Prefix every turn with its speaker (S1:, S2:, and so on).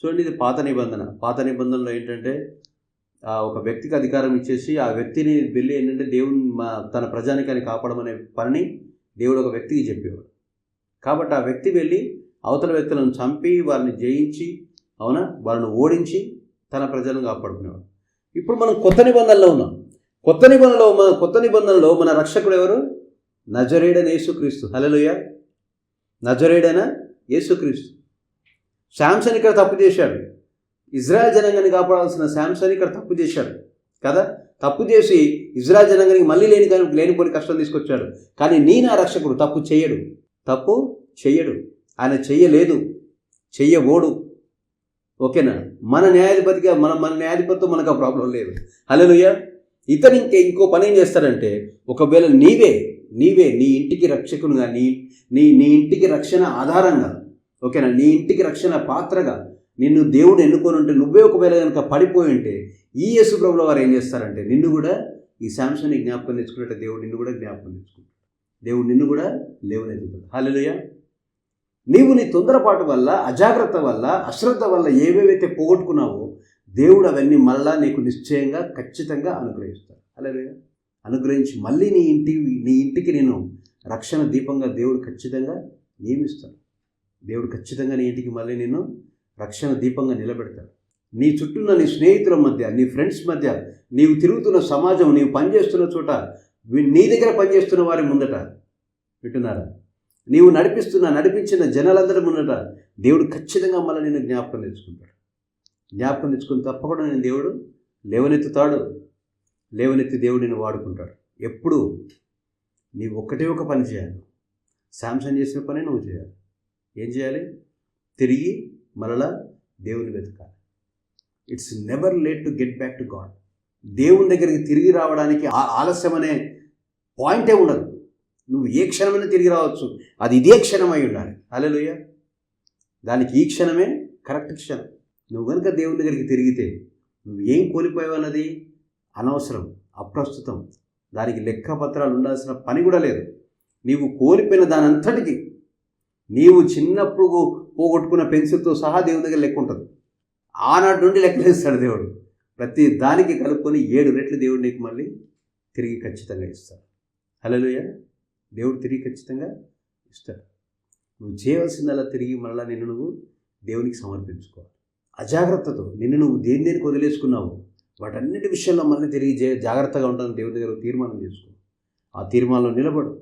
S1: చూడండి ఇది పాత నిబంధన. పాత నిబంధనలో ఏంటంటే ఆ ఒక వ్యక్తికి అధికారం ఇచ్చేసి ఆ వ్యక్తిని వెళ్ళి ఏంటంటే దేవుని మా తన ప్రజానికాన్ని కాపాడమనే పనిని దేవుడు ఒక వ్యక్తికి చెప్పేవాడు. కాబట్టి ఆ వ్యక్తి వెళ్ళి అవతల వ్యక్తులను చంపి వారిని జయించి అవునా? వాళ్ళని ఓడించి తన ప్రజలను కాపాడుకునేవాడు. ఇప్పుడు మనం కొత్త నిబంధనలో ఉన్నాం. కొత్త నిబంధనలో మన కొత్త నిబంధనలో మన రక్షకుడు ఎవరు? నజరేడన యేసుక్రీస్తు. హలలుయ నజరేడన యేసుక్రీస్తు. శాంసన్ ఇక్కడ తప్పు చేశాడు. ఇజ్రాయెల్ జనాంగాన్ని కాపాడాల్సిన శాంసన్ ఇక్కడ తప్పు చేశాడు. కదా? తప్పు చేసి ఇజ్రాయెల్ జనాంగానికి మళ్ళీ లేని కానీ లేనిపోని కష్టం తీసుకొచ్చాడు. కానీ నీ నా రక్షకుడు తప్పు చేయడు. తప్పు చెయ్యడు ఆయన చెయ్యలేదు చెయ్యబోడు. ఓకేనా? మన న్యాయాధిపతిగా మన మన న్యాయాధిపతితో మనకు ఆ ప్రాబ్లం లేదు. హలోయ ఇతను ఇంకే ఇంకో పని ఏం చేస్తాడంటే ఒకవేళ నీవే నీవే నీ ఇంటికి రక్షకునిగా నీ నీ నీ ఇంటికి రక్షణ ఆధారంగా ఓకేనా? నీ ఇంటికి రక్షణ పాత్రగా నిన్ను దేవుడు ఎన్నుకొని ఉంటే నువ్వే ఒకవేళ కనుక పడిపోయి ఉంటే ఈ యేసు ప్రభుల వారు ఏం చేస్తారంటే నిన్ను కూడా ఈ శాంసన్ని జ్ఞాపకం తెచ్చుకున్నట్టు దేవుడు నిన్ను కూడా జ్ఞాపకం తెచ్చుకుంటాడు. దేవుడు నిన్ను కూడా లేవనెత్తుతాడు. హల్లెలూయా. నీవు నీ తొందరపాటు వల్ల అజాగ్రత్త వల్ల అశ్రద్ధ వల్ల ఏవేవైతే పోగొట్టుకున్నావో దేవుడు అవన్నీ మళ్ళా నీకు నిశ్చయంగా ఖచ్చితంగా అనుగ్రహిస్తాడు హల్లెలూయా. అనుగ్రహించి మళ్ళీ నీ ఇంటి నీ ఇంటికి నేను రక్షణ దీపంగా దేవుడు ఖచ్చితంగా నియమిస్తాడు. దేవుడు ఖచ్చితంగా నీ ఇంటికి మళ్ళీ నేను రక్షణ దీపంగా నిలబెడతాడు. నీ చుట్టూన్న నీ స్నేహితుల మధ్య నీ ఫ్రెండ్స్ మధ్య నీవు తిరుగుతున్న సమాజం నీవు పనిచేస్తున్న చోట నీ దగ్గర పనిచేస్తున్న వారి ముందట వింటున్నారా? నీవు నడిపిస్తున్న నడిపించిన జనాలందరి ముందట దేవుడు ఖచ్చితంగా మళ్ళీ నేను జ్ఞాపకం తెచ్చుకుంటాడు. జ్ఞాపకం తెచ్చుకుని తప్పకుండా నేను దేవుడు లేవనెత్తుతాడు. లేవనెత్తి దేవుడు నేను వాడుకుంటాడు. ఎప్పుడు నీవు ఒక్కటే ఒక పని చేయాలి. శాంసంగ్ చేసిన పని నువ్వు చేయాలి. ఏం చేయాలి? తిరిగి మరలా దేవుని వెతకాలి. It's never late to get back to God దేవుని దగ్గరికి తిరిగి రావడానికి ఆ- ఆలస్యం అనే పాయింటే ఉండదు. నువ్వు ఏ క్షణమైనా తిరిగి రావచ్చు. అది ఇదే క్షణం అయి ఉండాలి. అలెలుయ్య దానికి ఈ క్షణమే కరెక్ట్ క్షణం. నువ్వు కనుక దేవుని దగ్గరికి తిరిగితే నువ్వు ఏం కోల్పోయావన్నది అనవసరం అప్రస్తుతం. దానికి లెక్క పత్రాలు ఉండాల్సిన పని కూడా లేదు. నీవు కోల్పోయిన దాని అంతటికి నీవు చిన్నప్పుడు పోగొట్టుకున్న పెన్సిల్తో సహా దేవుని దగ్గర లెక్క ఉంటుంది. ఆనాటి నుండి లెక్కలేస్తాడు దేవుడు. ప్రతి దానికి కలుపుకొని ఏడు రెట్లు దేవుడు నీకు మళ్ళీ తిరిగి ఖచ్చితంగా ఇస్తాడు. హలోయ దేవుడు తిరిగి ఖచ్చితంగా ఇస్తాడు. నువ్వు చేయవలసిందల్లా తిరిగి మళ్ళీ నిన్ను నువ్వు దేవునికి సమర్పించుకోవాలి. అజాగ్రత్తతో నిన్ను నువ్వు దేని దేనికి వదిలేసుకున్నావు వాటన్నిటి విషయంలో మళ్ళీ తిరిగి జాగ్రత్తగా ఉంటాను దేవుని దగ్గర తీర్మానం చేసుకో. ఆ తీర్మానంలో నిలబడు.